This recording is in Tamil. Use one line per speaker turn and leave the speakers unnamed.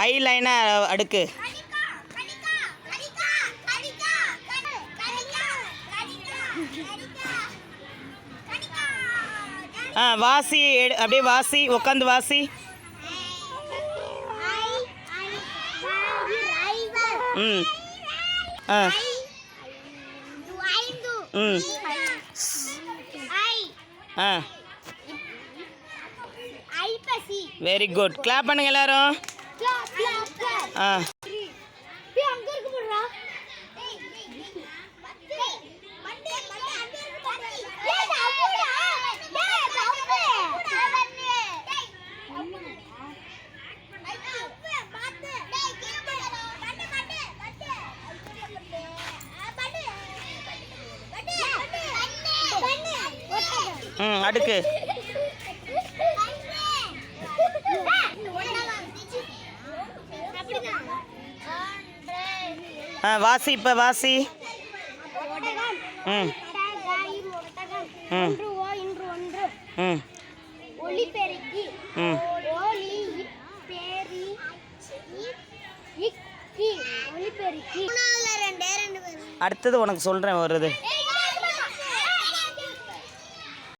ஐலைனர் அடுக்கு. ஆ வாசி எடு அப்படியே வாசி உட்காந்து வாசி. ம். ஆ. ம். ஆ. வெரி குட் கிளாப் பண்ணுங்க எல்லாரும். அடுக்கு. வாசி இப்போ வாசி. அடுத்தது உனக்கு சொல்கிறேன் வருது.